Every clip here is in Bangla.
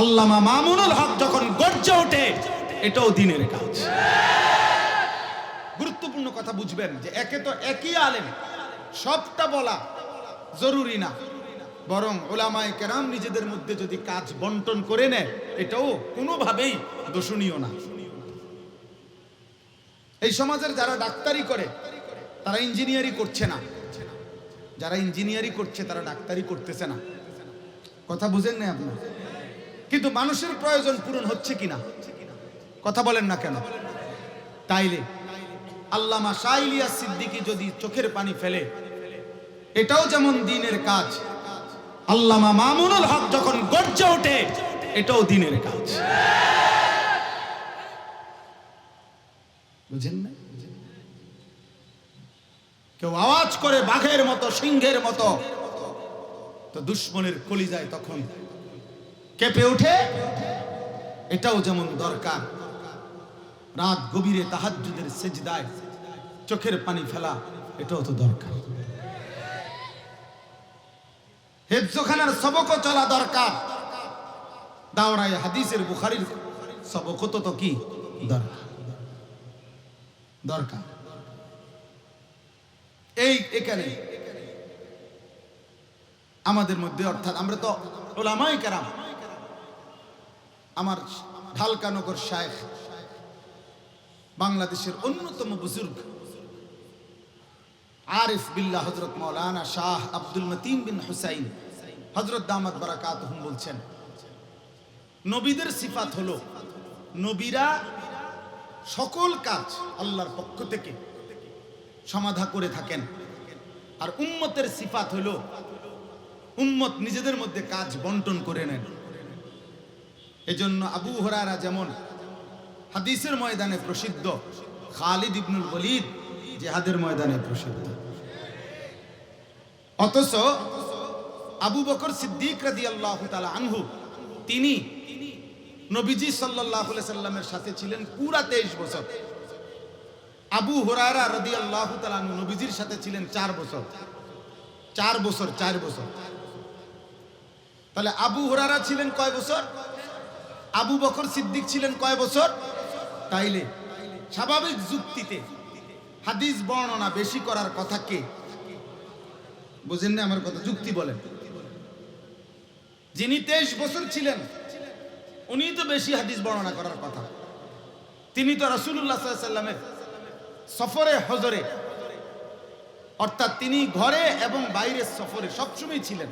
আল্লামা মামুনুল হক যখন গর্জে ওঠে, এটাও দিনের কাজ। গুরুত্বপূর্ণ কথা বুঝবেন যে একে তো একই আলেম, সবটা বলা জরুরি না। বরং ওলামায় কেরাম নিজেদের মধ্যে যদি কাজ বন্টন করে নেয়, এটাও কোনোভাবেই দোষণীয় না। এই সমাজের যারা ডাক্তারি করে, তারা ইঞ্জিনিয়ারি করছে না। যারা ইঞ্জিনিয়ারি করছে, তারা ডাক্তারি করতেছে না। কথা বুঝেন না আপনার? কিন্তু মানুষের প্রয়োজন পূরণ হচ্ছে কিনা? কথা বলেন না কেন? তাইলে, আল্লামা শাইলিয়া সিদ্দিকি যদি চোখের পানি ফেলে, এটাও যেমন দিনের কাজ, আল্লামা মামুনুল হক যখন গর্জে ওঠে, এটাও দিনের কাজ। বুঝেন না? কেউ আওয়াজ করে বাঘের মতো, সিংহের মতো, তো দুশ্মনের কলিজায় তখন কেঁপে ওঠে? এটাও যেমন দরকার। রাত গভীরে তাহাজ্জুদের সেজদায় চোখের পানি ফেলা, এটাও তো দরকার। হেফজোখানার সবকও চলা দরকার। দাওড়ায় হাদিসের বুখারির সবকও তো তো কি? দরকার। দরকার। এই এখানে আমাদের মধ্যে, অর্থাৎ আমরা তো ওলামাই কেরাম আমার ঢালকানগর শায়েখ, বাংলাদেশের অন্যতম বুজুর্গ, আরিফ বিল্লাহ হজরত মৌলানা শাহ আব্দুল মতিন বিন হুসাইন হজরত দামাত বারাকাত বলছেন, নবীদের সিফাত হলো, নবীরা সকল কাজ আল্লাহর পক্ষ থেকে সমাধা করে থাকেন। আর উম্মতের সিফাত হলো, উম্মত নিজেদের মধ্যে কাজ বন্টন করে নেন। এজন্য আবু হরারা যেমন হাদিসের ময়দানে প্রসিদ্ধ খালিদ ইবনুল ওয়ালিদ জেহাদের ময়দানে প্রসিদ্ধ। অথচ আবু বকর সিদ্দিক রাদিয়াল্লাহু তাআলা আনহু, তিনি নবীজি আলাইহি সাল্লামের সাথে ছিলেন পুরা 23 বছর। আবু হরারা রাদিয়াল্লাহু তাআলা আনহু নবীজির সাথে ছিলেন চার বছর। চার বছর চার বছর। তাহলে আবু হুরায়রা ছিলেন কয় বছর? আবু বকর সিদ্দিক ছিলেন কয় বছর? তাইলে। স্বাভাবিক যুক্তিতে। হাদিস বর্ণনা বেশি করার কথা কে? বুঝেন না আমার কথা, যুক্তি বলেন। যিনি তেইশ বছর ছিলেন, উনি তো বেশি হাদিস বর্ণনা করার কথা। তিনি তো রসুল্লাহ সাল্লামের সফরে, হজরে। অর্থাৎ তিনি ঘরে এবং বাইরের সফরে সবসময় ছিলেন।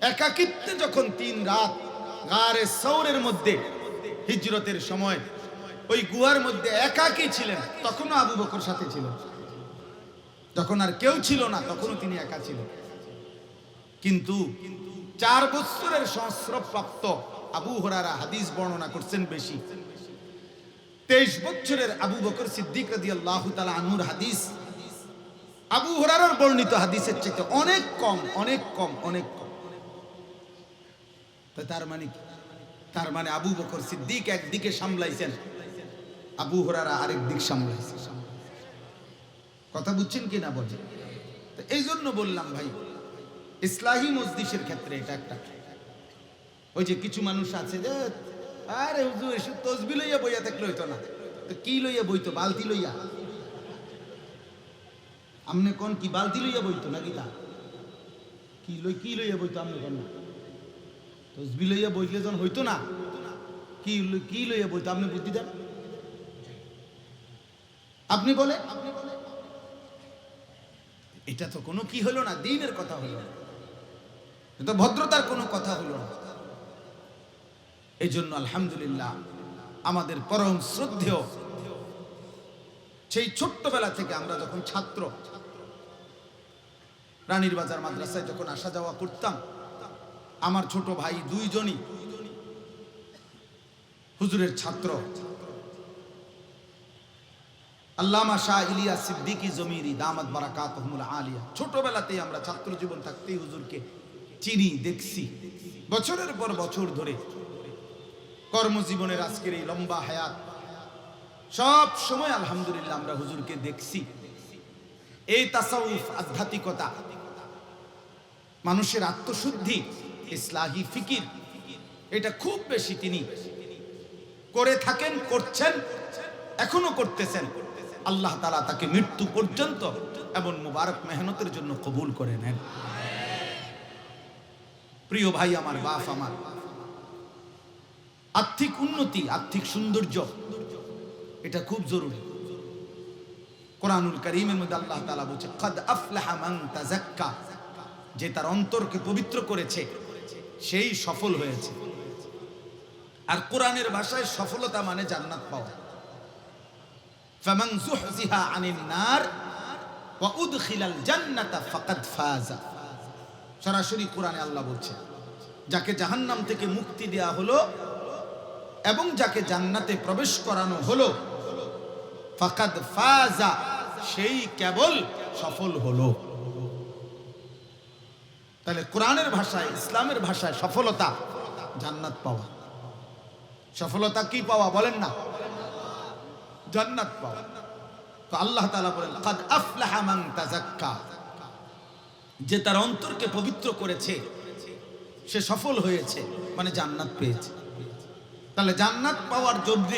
একাকিত্বে যখন তিন রাত গারে সৌরের মধ্যে হিজরতের সময়, ওই গুহার মধ্যে একাকী ছিলেন। তখনও আবু বকর সাথে ছিলেন যখন আর কেউ ছিল না, তখনও তিনি একা ছিলেন। কিন্তু চার বছরের সংস্রবপ্রাপ্ত আবু হরারা হাদিস বর্ণনা করছেন বেশি। তেইশ বছরের আবু বকর সিদ্দিক আনুর হাদিস, আবু হরার বর্ণিত হাদিসের চাইতে অনেক কম অনেক কম অনেক কম। তার মানে? তার মানে আবু বকর সিদ্দিক একদিকে সামলাইছেন, আবু হরারা আরেক দিক সামলাইছেন কথা বুঝছেন কি না বলছেন তো এই জন্য বললাম ভাই, ইসলাহি মসজিদের ক্ষেত্রে এটা একটা। ওই যে কিছু মানুষ আছে যে, আরে হুজুর, এসব তসবি লইয়া বইয়া থাকলে হইতো না। তো কি লইয়া বইতো? বালতি লইয়া? আমনে কোন কি, বালতি লইয়া বইতো নাকি তা? কি লই, কি লইয়া বইতো আমনে কোন? তসবি লইয়া বইলে যখন হইতো না কি কি লইয়া বইতো আপনি বুদ্ধি দেন আপনি বলে এটা তো কোনো কি হলো না দিনের কথা হলো এটা ভদ্রতার কোনো কথা হলো না এই জন্য আলহামদুলিল্লাহ আমাদের পরম শ্রদ্ধেয় সেই ছোট্টবেলা থেকে আমরা যখন ছাত্র রানীর বাজার মাদ্রাসায় যখন আসা যাওয়া করতাম আমার ছোট ভাই দুইজনই হুজুরের ছাত্র। আল্লামা শাহ ইলিয়া সিদ্দিকি জমিরি দামাত বারাকাত আলিয়া। ছোটবেলাতেই আমরা ছাত্র জীবন থাকতেই হুজুরকে চিনি, দেখছি। বছরের পর বছর ধরে কর্মজীবনের আজকের এই লম্বা হায়াত, সব সময় আলহামদুলিল্লাহ আমরা হুজুরকে দেখছি। এই তাসাউফ আধ্যাত্মিকতা, মানুষের আত্মশুদ্ধি ইসলাহি ফিকির। এটা খুব বেশি তিনি করে থাকেন, করছেন, এখনও করতেছেন। আল্লাহ তালা তাকে মৃত্যু পর্যন্ত এমন মুবারক মেহনতের জন্য কবুল করে নেন। প্রিয় ভাই আমার, বাপ আমার, আর্থিক উন্নতি, আর্থিক সৌন্দর্য, এটা খুব জরুরি। কোরআনুল করিমের মধ্যে আল্লাহ তাআলা বলছে যে তার অন্তরকে পবিত্র করেছে সেই সফল হয়েছে। আর কোরআনের ভাষায় সফলতা মানে জান্নাত পাওয়া। সরাসরি কোরআনে আল্লাহ বলছে, যাকে জাহান্নাম থেকে মুক্তি দেয়া হলো এবং যাকে জান্নাতে প্রবেশ করানো হলো, ফাকাদ ফাজা, সেই কেবল সফল হলো। তাহলে কোরআনের ভাষায়, ইসলামের ভাষায় সফলতা জান্নাত পাওয়া। সফলতা কি পাওয়া বলেন না? জান্নাত পাওয়া। তো আল্লাহ তাআলা বলেন, কাদ আফলাহা মান তাযাক্কা। যে তার অন্তরকে পবিত্র করেছে, সে সফল হয়েছে মানে জান্নাত পেয়েছে। তাহলে জান্নাত পাওয়ার জন্য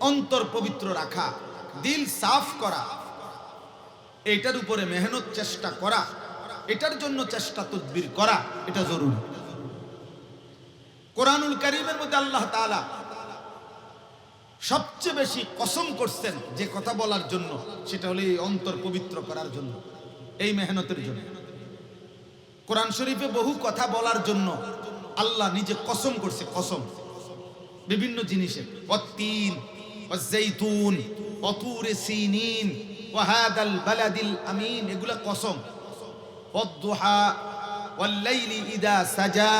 অন্তর পবিত্র রাখা, দিল সাফ করা এটার উপরে মেহনত, চেষ্টা করা এটার জন্য চেষ্টা তদবির করা, এটা জরুরি। কোরআনুল করিমের মধ্যে আল্লাহ তাআলা সবচেয়ে বেশি কসম করছেন যে কথা বলার জন্য, সেটা হলো এই অন্তর পবিত্র করার জন্য, এই মেহনতের জন্য। কোরআন শরীফে বহু কথা বলার জন্য আল্লাহ নিজে কসম করছে, কসম। বিভিন্ন জিনিসের অতীন অজৈতুন অতুরে সিনিন, ওয়াহাদাল বালাদিল আমিন, এগুলা কসম। অদ্দুহা ওয়াল্লাইলি ইদা সাজা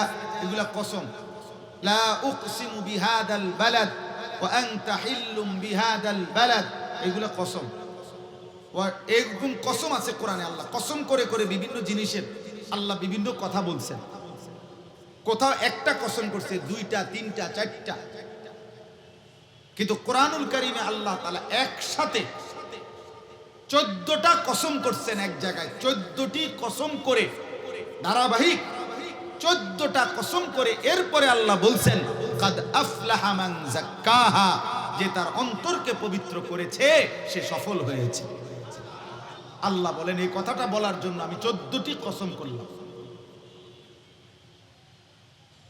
এগুলা কসম লা উকসিমু বিহাদাল বালাদ ওয়া আনতা হিল্লুম বিহাদাল বালাদ এগুলা কসম এরকম কসম আছে কোরআনে আল্লাহ। কসম করে করে বিভিন্ন জিনিসের আল্লাহ বিভিন্ন কথা বলছেন। কোথাও একটা কসম করছে, দুইটা, তিনটা, চারটা। কিন্তু কোরআনুল কারিমে আল্লাহ তালা একসাথে চোদ্দটা কসম করছেন এক জায়গায় চোদ্দটি কসম করে ধারাবাহিক চোদ্দটা কসম করে এরপরে আল্লাহ বলছেন কাদ আফলাহা মান জাক্কাহা যে তার অন্তরকে পবিত্র করেছে সে সফল হয়েছে আল্লাহ বলেন এই কথাটা বলার জন্য আমি চোদ্দটি কসম করলাম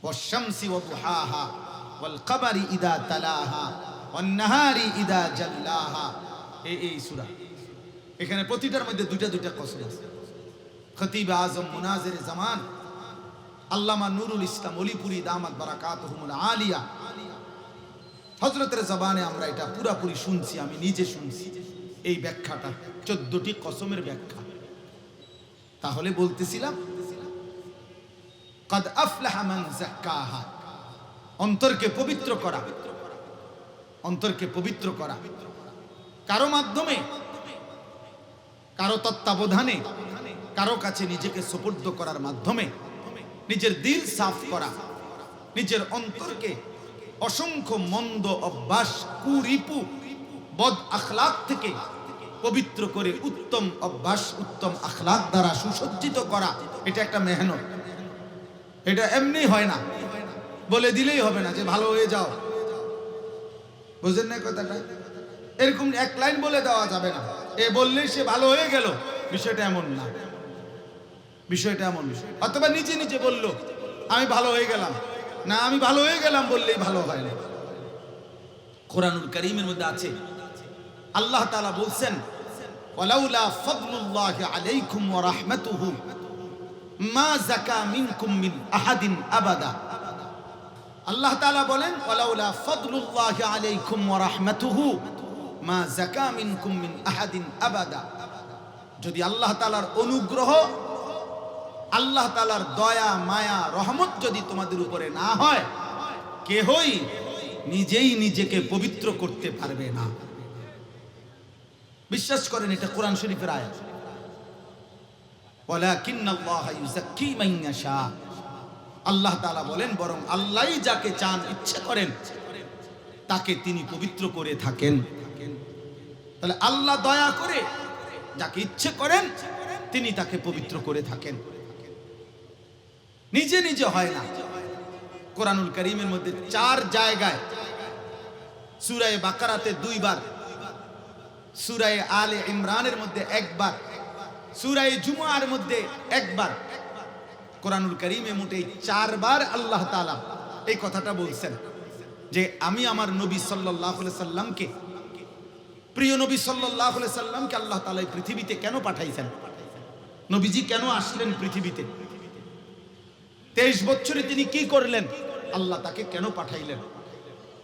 والشمس وضحاها والقمر إذا تلاها والنهار إذا جلاها এই এই সূরা এখানে প্রতিটার মধ্যে দুইটা দুইটা কসম আছে। খতিব আজম মুনাজির জামান, আল্লামা নুরুল ইসলাম অলিপুরি দামাত বারাকাতুহুমুল আলিয়া। হজরতের জবানে আমরা এটা পুরাপুরি শুনছি, আমি নিজে শুনছি। এই ব্যাখ্যাটা, চোদ্দটি কসমের ব্যাখ্যা। তাহলে বলতেছিলাম, কদ আফলাহা মান অন্তরকে পবিত্র করা। অন্তরকে পবিত্র করা। কারও মাধ্যমে কারও তত্ত্বাবধানে, কারও কাছে নিজেকে সুপুর্দ করার মাধ্যমে নিজের দিল সাফ করা, নিজের অন্তরকে অসংখ্য মন্দ অভ্যাস, কুরিপু, বদ আখলাক থেকে পবিত্র করে উত্তম অভ্যাস, উত্তম আখলাক দ্বারা সুসজ্জিত করা, এটা একটা মেহনত। এটা এমনি হয় না। বলে দিলেই হবে না যে ভালো হয়ে যাও। বুঝলেন না কথাটা? এরকম এক লাইন বলে দেওয়া যাবে না। এ বললেই সে ভালো হয়ে গেল। বিষয়টা এমন না। বিষয়টা এমন অথবা নিজে নিজে বলল, আমি ভালো হয়ে গেলাম। না, আমি ভালো হয়ে গেলাম বললেই ভালো হয় না। কোরআনুল করিমের মধ্যে আছে, আল্লাহ তাআলা বলছেন, ওয়ালাউলা ফাদলুল্লাহি আলাইকুম ওয়া রাহমাতুহু মা জাকা মিনকুম মিন আহাদিন আবাদা। আল্লাহ তাআলা বলেন, ওয়ালাউলা ফাদলুল্লাহি আলাইকুম ওয়া রাহমাতুহু মা জাকা মিনকুম মিন আহাদিন আবাদা। যদি আল্লাহ তালার অনুগ্রহ, আল্লাহ তালার দয়া, মায়া, রহমত যদি তোমাদের উপরে না হয়, কেহই নিজেই নিজেকে পবিত্র করতে পারবে না। বিশ্বাস করেন, এটা কোরআন শরীফের আয়াত। আল্লাহ তাআলা বলেন, বরং আল্লাহই যাকে চান, ইচ্ছে করেন, তাকে তিনি পবিত্র করে থাকেন। তাহলে আল্লাহ দয়া করে যাকে ইচ্ছে করেন, তিনি তাকে পবিত্র করে থাকেন। নিজে নিজে হয় না। কোরআনুল করিমের মধ্যে চার জায়গায় সুরায় বাকারাতে দুইবার, সুরায় আলে ইমরানের মধ্যে একবার, সুরায় জুমার মধ্যে একবার কোরআনুল করিমে মোটে চারবার আল্লাহ তাআলা এই কথাটা বলছেন যে, আমি আমার নবী সাল্লাহ সাল্লামকে প্রিয় নবী সাল্লাহ সাল্লামকে আল্লাহ এই পৃথিবীতে কেন পাঠাইছেন? নবীজি কেন আসলেন পৃথিবীতে? তেইশ বছরে তিনি কি করলেন? আল্লাহ তাকে কেন পাঠাইলেন?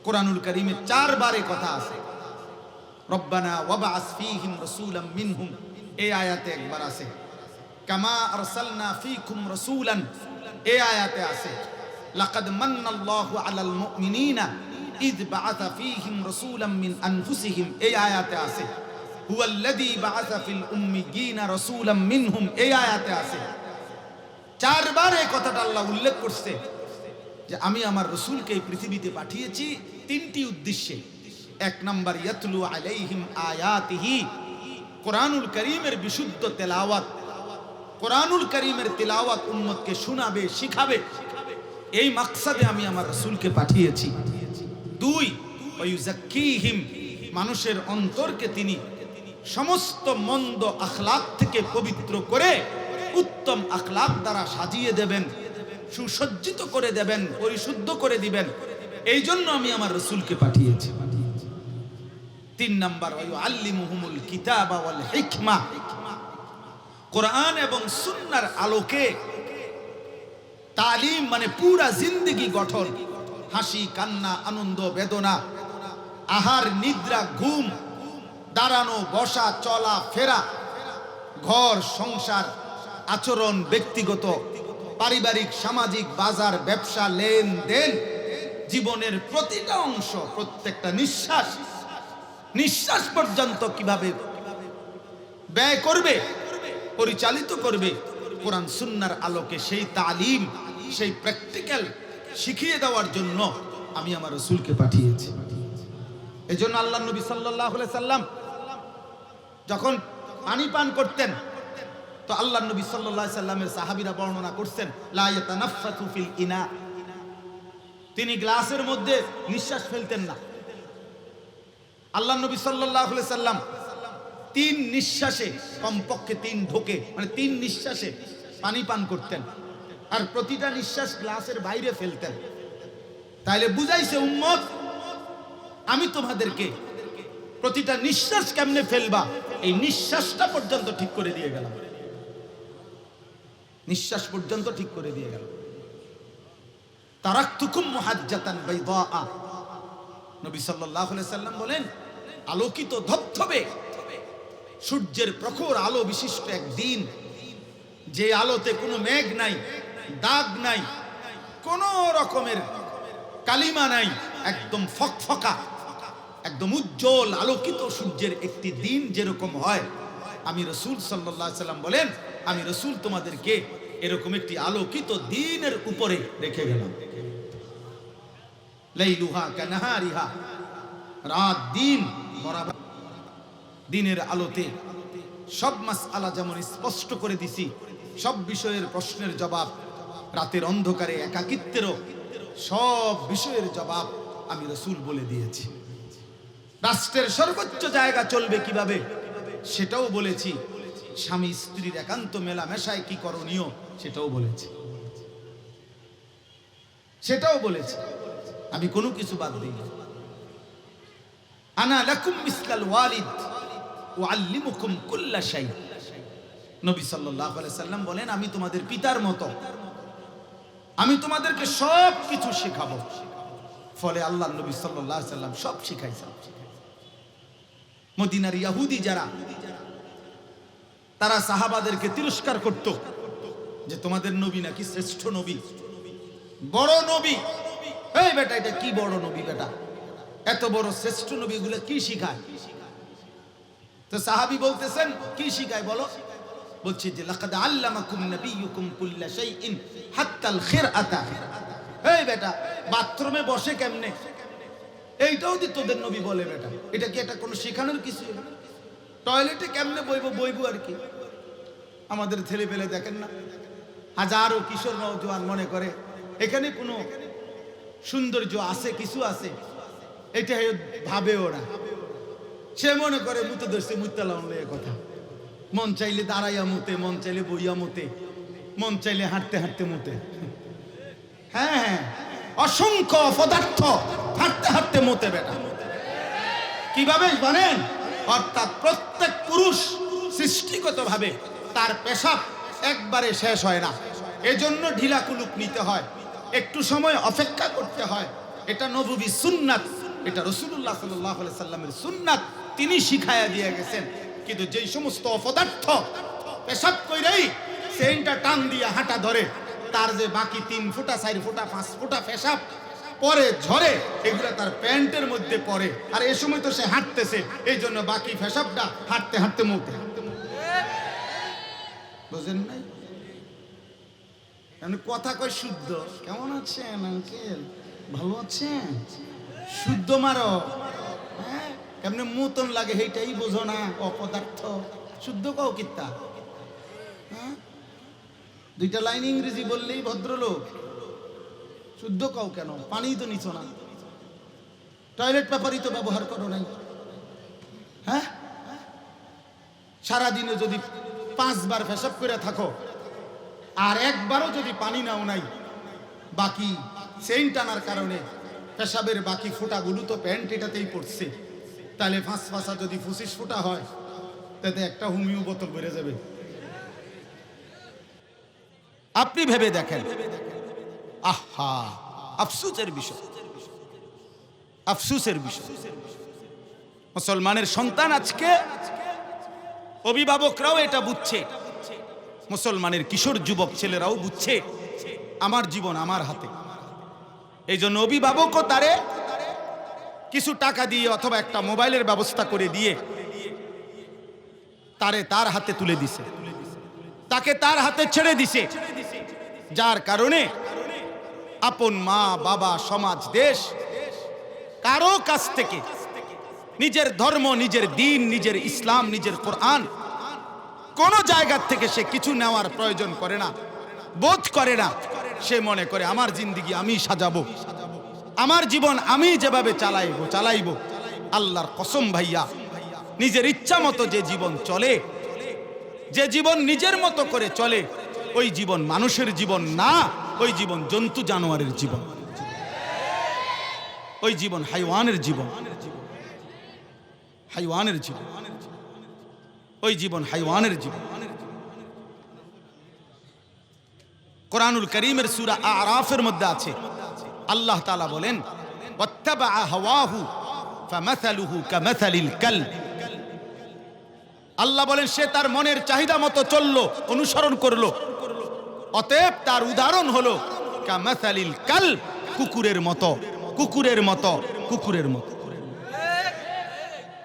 কোরআনুল করিমে চারবারে কথা আছে। রব্বানা আয়াতে একবার কামা আয়াতে আছে। ইদ বাআসা ফীহিম রাসূলাম মিন আনফুসিহিম। এই আয়াতে আছে, হুয়াল্লাযী বাআসা ফিল উম্মিয়িনা রাসূলাম মিনহুম। এই আয়াতে আছে। চারবার এই কথাটা আল্লাহ উল্লেখ করছে যে, আমি আমার রসুলকে এই পৃথিবীতে পাঠিয়েছি তিনটি উদ্দেশ্যে। এক নাম্বার, ইয়াতলু আলাইহিম আয়াতিহি, কোরআনুল করিমের বিশুদ্ধ তেলাওয়াত। কোরআনুল করিমের তেলাওয়াত উম্মতকে শোনাবে, শিখাবে। এই মাকসাদে আমি আমার রসুলকে পাঠিয়েছি। দুই মানুষের অন্তরকে তিনি সমস্ত মন্দ আখলাক থেকে পবিত্র করে উত্তম আখলাক দ্বারা সাজিয়ে দেবেন, সুসজ্জিত করে দেবেন, পরিশুদ্ধ করে দিবেন। এই জন্য আমি আমার রসুলকে পাঠিয়েছি। তিন নাম্বার কোরআন এবং সুন্নার আলোকে তালিম মানে পুরা জিন্দগি গঠন। হাসি, কান্না, আনন্দ, বেদনা, আহার, নিদ্রা, ঘুম, দাঁড়ানো, বসা, চলা, ফেরা, ঘর, সংসার, আচরণ, ব্যক্তিগত, পারিবারিক, সামাজিক, বাজার, ব্যবসা, লেনদেন, জীবনের প্রতিটা অংশ, প্রত্যেকটা নিঃশ্বাস নিঃশ্বাস পর্যন্ত কীভাবে ব্যয় করবে, পরিচালিত করবে, কোরআন সুন্নার আলোকে সেই তালিম, সেই প্র্যাকটিক্যাল শিখিয়ে দেওয়ার জন্য আমি আমার রসুলকে পাঠিয়েছি। এই জন্য আল্লাহ নবী সাল্লাহ সাল্লাম যখন পানি পান করতেন, তো আল্লাহ নবী সাল্লাহ সাল্লামের সাহাবিরা বর্ণনা করছেন, লা ইয়াতানাফফাতু ফিল ইনা। তিনি গ্লাসের মধ্যে নিঃশ্বাস ফেলতেন না। আল্লাহ নবী সাল্লাহ সাল্লাম তিন নিঃশ্বাসে, কমপক্ষে তিন ঢোকে মানে তিন নিঃশ্বাসে পানি পান করতেন। আর প্রতিটা নিঃশ্বাস গ্লাসের বাইরে ফেলতেন। তাইলে বুঝাইছে, উম্মত, আমি তোমাদেরকে প্রতিটা নিঃশ্বাস কেমনে ফেলবা? এই নিঃশ্বাসটা পর্যন্ত ঠিক করে দিয়ে গেলাম। নিঃশ্বাস পর্যন্ত ঠিক করে দিয়ে গেল তারাক্তুকুম মুহাজ্জাতান বাইদা নবী সাল্লাম বলেন, আলোকিত ধবধবে, সূর্যের প্রখর আলো বিশিষ্ট এক দিন যে আলোতে কোনো মেঘ নাই দাগ নাই, কোন রকমের কালিমা নাই, একদম ফকফকা, একদম উজ্জ্বল আলোকিত সূর্যের একটি দিন যেরকম হয়। আমি রসুল সাল্লাহ সাল্লাম বলেন, আমি রসুল তোমাদেরকে এরকম একটি আলোকিত দিনের উপরে রেখে গেলাম। রাত, দিন দিনের আলোতে সব মাস আলা যেমন স্পষ্ট করে দিছি, সব বিষয়ের প্রশ্নের জবাব রাতের অন্ধকারে, একাকিত্বেরও সব বিষয়ের জবাব আমি রসুল বলে দিয়েছি। রাষ্ট্রের সর্বোচ্চ জায়গা চলবে কীভাবে, সেটাও বলেছি। স্বামী স্ত্রীর একান্ত মেলামেশায় কি করণীয়, সেটাও বলেছি। সেটাও বলেছি। আমি কোনো কিছু বাদ দিই। আনা লাকুম মিসলাল ওয়ালিদ ও আল্লিমুকুম কুল্লা শাই নবী আলাইহি সাল্লাম বলেন, আমি তোমাদের পিতার মতো আমি তোমাদেরকে সব কিছু শেখাবো। ফলে আল্লাহ নবী আলাইহি সাল্লাম সব শিখাইছেন। মদিনার ইয়াহুদি যারা, তারা সাহাবাদেরকে তিরস্কার করত যে তোমাদের নবী নাকি শ্রেষ্ঠ নবী। বড় নবী। এই বেটা, এটা কি বড় নবী বেটা? এত বড় শ্রেষ্ঠ নবী এগুলো কি শিখায়? তো সাহাবি বলতেছেন, কি শিখায় বলো? বলছি যে, লাকাদ আল্লামাকুম নাবিয়ুকুম কুল্লা শাইইন হাত্তাল খিরআতা। এই বেটা, বাথরুমে বসে কেমনে? এইটাও দি তোদের নবী বলে বেটা, এটা কি একটা কোনো শেখানোর কিছু? টয়লেটে কেমনে বইব, বইবো আর কি? আমাদের ছেলে পেলে দেখেন না, হাজারো কিশোর নৌজওয়ান মনে করে, এখানে কোনো সৌন্দর্য আছে, কিছু আছে? এটা ভাবে ওরা। সে মনে করে মুতে ধরছে মুতালাম কথা। মন চাইলে দাঁড়াইয়া মুতে, মন চাইলে বইয়া মুতে, মন চাইলে হাঁটতে হাঁটতে মুতে। হ্যাঁ হ্যাঁ অসংখ্য পদার্থ হাঁটতে হাঁটতে মতে বেটা। কীভাবে জানেন অর্থাৎ প্রত্যেক পুরুষ সৃষ্টিগতভাবে তার পেশাব একবারে শেষ হয় না। এজন্য ঢিলা কুলুক নিতে হয়। একটু সময় অপেক্ষা করতে হয়। এটা নবুবি সুন্নাত, এটা রসুল্লাহ সাল্লাহ সাল্লামের সুন্নাত। তিনি শিখায়া দিয়ে গেছেন। কিন্তু যেই সমস্ত অপদার্থ পেশাব কইরেই সেইটা টান দিয়ে হাঁটা ধরে, তার যে বাকি তিন ফুটা, চার ফুটা, পাঁচ ফুটা পেশাব পরে ঝরে, এগুলো তার প্যান্টের মধ্যে পড়ে। আর এ সময় তো সে হাঁটতেছে, এই জন্য বাকি ফেসাবটা হাঁটতে হাঁটতে মুখে বুঝেন নাই? এমনি কথা কয় শুদ্ধ। কেমন আছেন, আঙ্কেল? ভালো আছেন? শুদ্ধ মারো। হ্যাঁ? কেমনে মতন লাগে সেইটাই বোঝো না, অপদার্থ। শুদ্ধ কও কিত্তা? হ্যাঁ? দুইটা লাইন ইংরেজি বললেই ভদ্রলোক। শুদ্ধ কও কেন? পানি তো নিছ না। টয়লেট পেপারই তো ব্যবহার করো নাই। হ্যাঁ? সারাদিনে যদি পাঁচবার পেশাব করে থাকো, আর একবারও যদি পানি নাও নাই, বাকি চেইন টানার কারণে পেশাবের বাকি ফোঁটাগুলো তো প্যান্ট এটাতেই পড়ছে। তাহলে ফাঁস ফাঁসা যদি পঁচিশ ফোঁটা হয়, তাতে একটা হুমিও বোতল বেড়ে যাবে। আপনি ভেবে দেখেন। আহা, আফসুসের বিষয়। আফসুসের বিষয়। মুসলমানের সন্তান আজকে, অভিভাবকরাও এটা বুঝছে। মুসলমানের কিশোর যুবক ছেলেরাও বুঝছে। আমার জীবন আমার হাতে। এই জন্য অভিভাবকও তারে কিছু টাকা দিয়ে অথবা একটা মোবাইলের ব্যবস্থা করে দিয়ে তারে তার হাতে তুলে দিছে। তাকে তার হাতে ছেড়ে দিছে। যার কারণে আপন মা, বাবা, সমাজ, দেশ কারও কাছ থেকে নিজের ধর্ম, নিজের দিন, নিজের ইসলাম, নিজের কোরআন কোন জায়গার থেকে সে কিছু নেওয়ার প্রয়োজন করে না, বোধ করে না। সে মনে করে, আমার জিন্দিগি আমি সাজাবো। আমার জীবন আমি যেভাবে চালাইবো চালাইবো। আল্লাহর কসম ভাইয়া, নিজের ইচ্ছা মতো যে জীবন চলে, যে জীবন নিজের মতো করে চলে, ওই জীবন মানুষের জীবন না, ওই জীবন জন্তু জানোয়ারের জীবন। ওই জীবন হাইওয়ানের জীবন। হাইওয়ানের জীবন। ওই জীবন হাইওয়ানের জীবন। কোরআনুল করিমের সুরা আরাফের মধ্যে আছে আল্লাহ তাআলা বলেন আল্লাহ বলেন, সে তার মনের চাহিদা মতো চলল, অনুসরণ করল। অতএব তার উদাহরণ হলো কামাসালিল কাল কুকুরের মতো কুকুরের মতো কুকুরের মতো।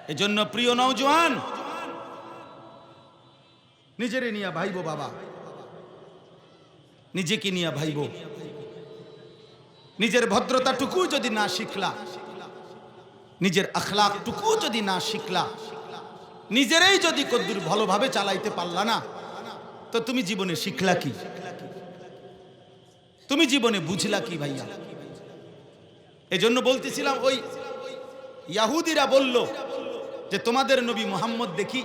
এজন্য প্রিয় নওজোয়ান, নিজেরে নিয়া ভাইবো বাবা। নিজেকে নিয়া ভাইবো। নিজের ভদ্রতাটুকু যদি না শিখলা, নিজের আখলাকটুকু যদি না শিখলা, নিজেরাই যদি কদ্দুর ভালোভাবে চালাইতে পারলা না, তো তুমি জীবনে শিখলা কি? তুমি জীবনে বুঝলা কি ভাইয়া? এজন্য বলতেছিলাম ওই ইয়াহুদিরা বলল যে, তোমাদের নবী মোহাম্মদ দেখি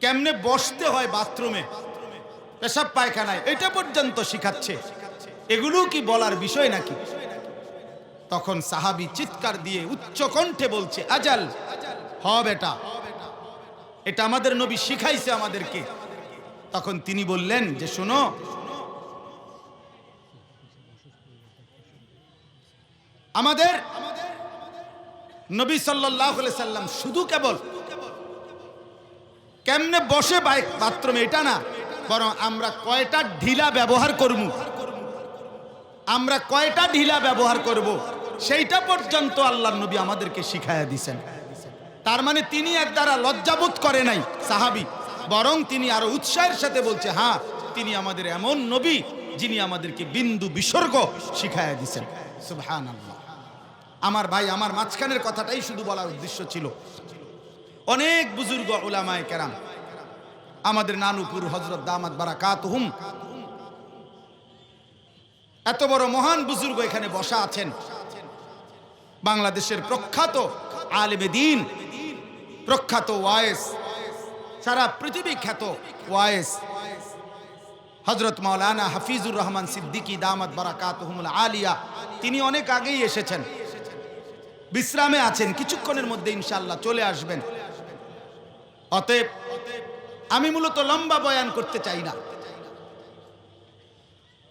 কেমনে বসতে হয় বাথরুমে, পেশাব পায়খানায়, এটা পর্যন্ত শিখাচ্ছে। এগুলো কি বলার বিষয় নাকি? তখন সাহাবি চিৎকার দিয়ে উচ্চ কণ্ঠে বলছে, আজাল, হ বেটা, এটা আমাদের নবী শিখাইছে আমাদেরকে। তখন তিনি বললেন যে, শোনো, আমাদের নবী সাল্লাহ সাল্লাম শুধু কেবল কেমনে বসে বাইক বাথরুমে, এটা না, বরং আমরা কয়টা ঢিলা ব্যবহার করব আমরা কয়টা ঢিলা ব্যবহার করব? সেইটা পর্যন্ত আল্লাহ নবী আমাদেরকে শিখাইয়া দিছেন। তার মানে তিনি এক দ্বারা লজ্জাবোধ করে নাই সাহাবি, বরং তিনি আরও উৎসাহের সাথে বলছে হ্যাঁ তিনি আমাদের এমন নবী যিনি আমাদেরকে বিন্দু বিসর্গ শিখাইয়া দিছেন। সুবহান আমার ভাই, আমার মাঝখানের কথাটাই শুধু বলার উদ্দেশ্য ছিল। অনেক বুজুর্গ ওলামায় কেরাম, আমাদের নানুপুর হজরত দামাত বারাকাত হুম এত বড় মহান বুজুর্গ এখানে বসা আছেন। বাংলাদেশের প্রখ্যাত আলেমে দিন, প্রখ্যাত ওয়ায়েস সারা পৃথিবী খ্যাত ওয়ায়েস হজরত মাওলানা হাফিজুর রহমান সিদ্দিকী দামাত বারাকাত আলিয়া, তিনি অনেক আগেই এসেছেন। বিশ্রামে আছেন, কিছুক্ষণের মধ্যে ইনশাল্লাহ চলে আসবেন। অতএব, আমি মূলত লম্বা বয়ান করতে চাই না।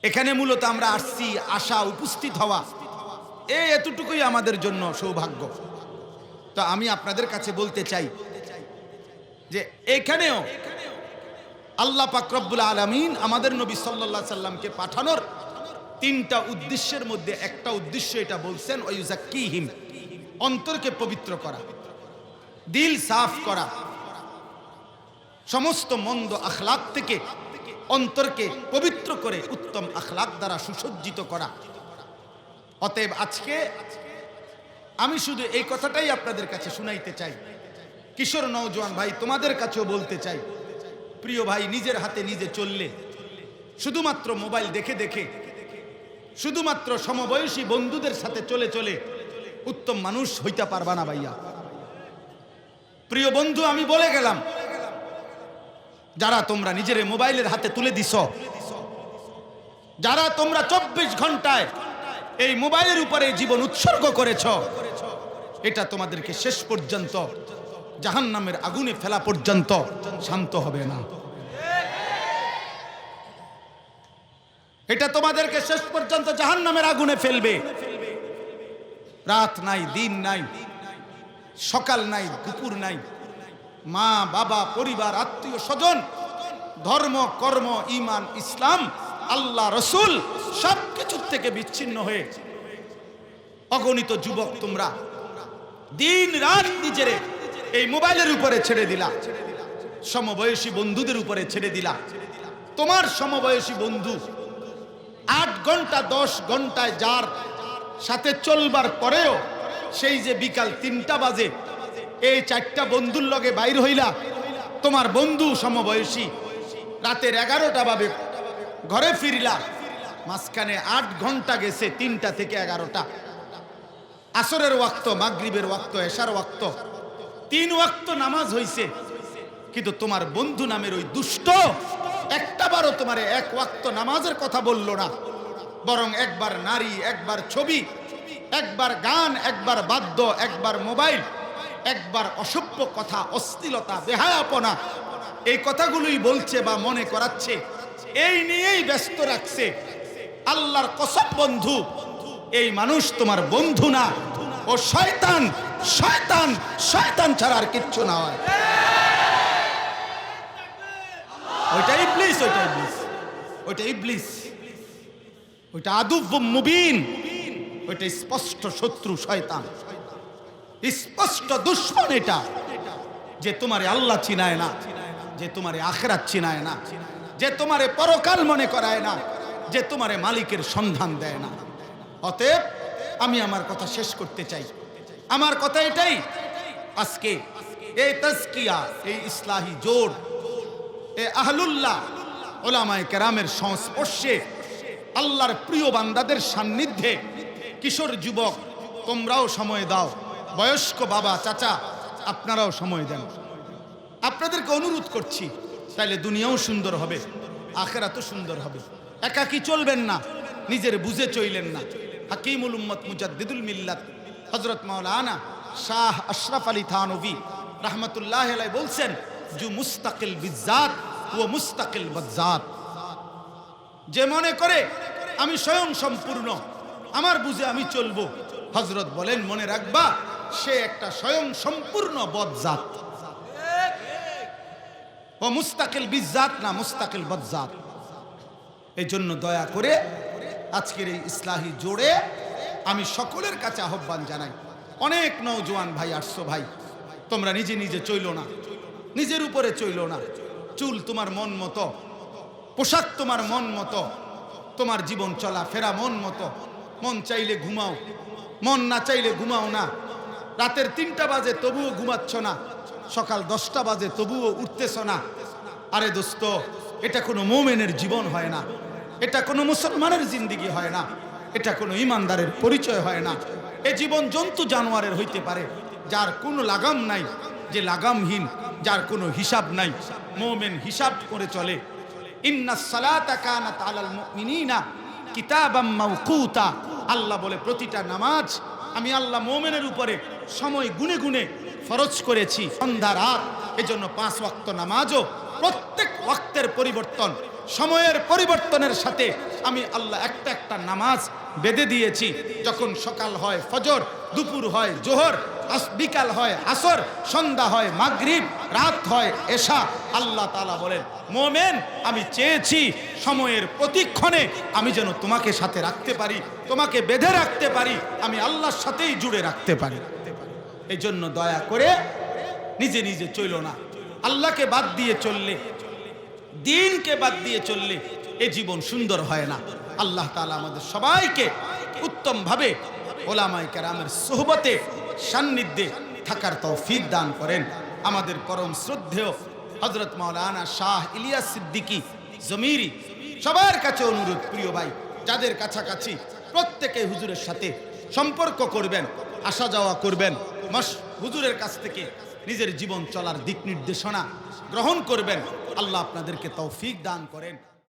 এখানে মূলত আমরা আসছি আশা উপস্থিত হওয়া। এই এতটুকুই আমাদের জন্য সৌভাগ্য। তো আমি আপনাদের কাছে বলতে চাই যে এখানেও আল্লাহ পাকরব্বুল আলমিন আমাদের নবী সাল্লাহ সাল্লামকে পাঠানোর তিনটা উদ্দেশ্যের মধ্যে একটা উদ্দেশ্য এটা বলছেন ওয়ুজাক্কিহিম অন্তরকে পবিত্র করা, দিল সাফ করা, সমস্ত মন্দ আখলাক থেকে অন্তরকে পবিত্র করে উত্তম আখলাক দ্বারা সুসজ্জিত করা। অতএব আজকে আমি শুধু এই কথাটাই আপনাদের কাছে শুনাইতে চাই। কিশোর নওজোয়ান ভাই, তোমাদের কাছেও বলতে চাই। প্রিয় ভাই, নিজের হাতে নিজে চললে। শুধুমাত্র মোবাইল দেখে দেখে। শুধুমাত্র সমবয়সী বন্ধুদের সাথে চলে চলে উত্তম মানুষ হইতে পারবা না ভাইয়া। প্রিয় বন্ধু, আমি বলে গেলাম যারা তোমরা নিজের মোবাইলের হাতে তুলে দিছ, যারা তোমরা চব্বিশ ঘন্টায় এই মোবাইলের উপরে জীবন উৎসর্গ করেছ, এটা তোমাদেরকে শেষ পর্যন্ত জাহান নামের আগুনে ফেলা পর্যন্ত শান্ত হবে না। এটা তোমাদেরকে শেষ পর্যন্ত জাহান নামের আগুনে ফেলবে। রাত নাই, দিন নাই, সকাল নাই, দুপুর নাই মা, বাবা, পরিবার, আত্মীয় স্বজন, ধর্ম, কর্ম ইমান ইসলাম, আল্লাহ, রসুল সব কিছুর থেকে বিচ্ছিন্ন হয়ে অগণিত যুবক তোমরা দিন রাত নিজেরে এই মোবাইলের উপরে ছেড়ে দিলা, সমবয়সী বন্ধুদের উপরে ছেড়ে দিলা। তোমার সমবয়সী বন্ধু আট ঘণ্টা, দশ ঘন্টায় যার সাথে চলবার পরেও সেই যে বিকাল তিনটা বাজে এই চারটা বন্ধুর লগে বাইর হইলা, তোমার বন্ধু সমবয়সী, রাতের এগারোটা বাবে ঘরে ফিরিলা, মাঝখানে আট ঘণ্টা গেছে তিনটা থেকে এগারোটা। আসরের ওয়াক্ত, মাগরিবের ওয়াক্ত, এশার ওয়াক্ত, তিন ওয়াক্ত নামাজ হইছে, কিন্তু তোমার বন্ধু নামের ওই দুষ্ট একটা বারও তোমার এক ওয়াক্ত নামাজের কথা বলল না, বরং একবার নারী, একবার ছবি, একবার গান, একবার বাদ্য, একবার মোবাইল একবার অসভ্য কথা, অশ্লীলতা, বেহায়াপনা, এই কথাগুলোই বলছে বা মনে করাচ্ছে। এই নিয়েই ব্যস্ত রাখছে। আল্লাহর কসম বন্ধু, এই মানুষ তোমার বন্ধু না। ও শয়তান শয়তান শয়তান ছাড়া আর কিচ্ছু না হয়। ওইটা ইবলিস ওইটা ইবলিস ওইটা ইবলিস, ওইটা আদুব মুবিন, ওইটা স্পষ্ট শত্রু শয়তান। স্পষ্ট দুশ্মন এটা, যে তোমারে আল্লাহ চিনায় না, যে তোমারে আখরাত চিনায় না, যে তোমারে পরকাল মনে করায় না, যে তোমারে মালিকের সন্ধান দেয় না। অতএব আমি আমার কথা শেষ করতে চাই। আমার কথা এটাই, আজকে এই তাজকিয়া, এই ইসলাহি জোর এ আহলুল্লাহ, ওলামায় কেরামের সংস্পর্শে আল্লাহর প্রিয় বান্দাদের সান্নিধ্যে কিশোর যুবক, তোমরাও সময় দাও। বয়স্ক বাবা, চাচা, আপনারাও সময় দেন। আপনাদেরকে অনুরোধ করছি, তাইলে দুনিয়াও সুন্দর হবে, আখেরাতও সুন্দর হবে। একাকি চলবেন না, নিজের বুঝে চইলেন না। হাকিমুল উম্মত মুজাদ্দিদুল মিল্লাত হজরত মাওলানা শাহ আশরাফ আলী থানবী রহমতুল্লাহ বলছেন, জু মুস্তাকিল বিজাত ও মুস্তাকিল বজ্জাত। যে মনে করে, আমি স্বয়ং সম্পূর্ণ, আমার বুঝে আমি চলবো। হজরত বলেন, মনে রাখবা সে একটা স্বয়ং সম্পূর্ণ বদজাত। ও মুস্তাকিল বিজাত না মুস্তাকিল বদজাত? এই জন্য দয়া করে আজকের এই ইসলাহি জোড়ে আমি সকলের কাছে আহ্বান জানাই। অনেক নৌজওয়ান ভাই আসছো ভাই, তোমরা নিজে নিজে চইল না। নিজের উপরে চইল না। চুল তোমার মন মতো, পোশাক তোমার মন মতো, তোমার জীবন চলা ফেরা মন মতো। মন চাইলে ঘুমাও, মন না চাইলে ঘুমাও না। রাতের তিনটা বাজে তবুও ঘুমাচ্ছ না। সকাল দশটা বাজে তবুও উঠতেছ না। আরে দোস্ত, এটা কোনো মোমেনের জীবন হয় না। এটা কোনো মুসলমানের জিন্দিগি হয় না। এটা কোনো ইমানদারের পরিচয় হয় না। এ জীবন জন্তু জানোয়ারের হইতে পারে, যার কোনো লাগাম নাই, যে লাগামহীন, যার কোনো হিসাব নাই। মোমেন হিসাব করে চলে। আল্লাহ বলে, প্রতিটা নামাজ আমি আল্লাহ মোমেনের উপরে সময় গুনে গুনে ফরজ করেছি। সন্ধ্যা রাত, এজন্য পাঁচ ওয়াক্ত নামাজও প্রত্যেক ওয়াক্তের পরিবর্তন, সময়ের পরিবর্তনের সাথে আমি আল্লাহ একটা একটা নামাজ বেঁধে দিয়েছি। যখন সকাল হয় ফজর দুপুর হয় জোহর বিকাল হয় আসর, সন্ধ্যা হয় মাগরিব, রাত হয় এশা। আল্লাহ তালা বলেন, মোমেন, আমি চেয়েছি সময়ের প্রতিক্ষণে আমি যেন তোমাকে সাথে রাখতে পারি, তোমাকে বেঁধে রাখতে পারি, আমি আল্লাহর সাথেই জুড়ে রাখতে পারি। এই জন্য দয়া করে নিজে নিজে চইল না। আল্লাহকে বাদ দিয়ে চললে, দিনকে বাদ দিয়ে চললে এ জীবন সুন্দর হয় না। আল্লাহ তাআলা আমাদের সবাইকে উত্তমভাবে ওলামাই কেরামের সোহবতে, সান্নিধ্যে থাকার তৌফিক দান করেন। আমাদের পরম শ্রদ্ধেয় হজরত মাওলানা শাহ ইলিয়াস সিদ্দিকী জমিরি। সবার কাছে অনুরোধ, প্রিয় ভাই, যাদের কাছাকাছি প্রত্যেকে হুজুরের সাথে সম্পর্ক করবেন, আসা যাওয়া করবেন হুজুরের কাছ থেকে নিজের জীবন চলার দিক নির্দেশনা গ্রহণ করবেন, আল্লাহ আপনাদেরকে তৌফিক দান করেন।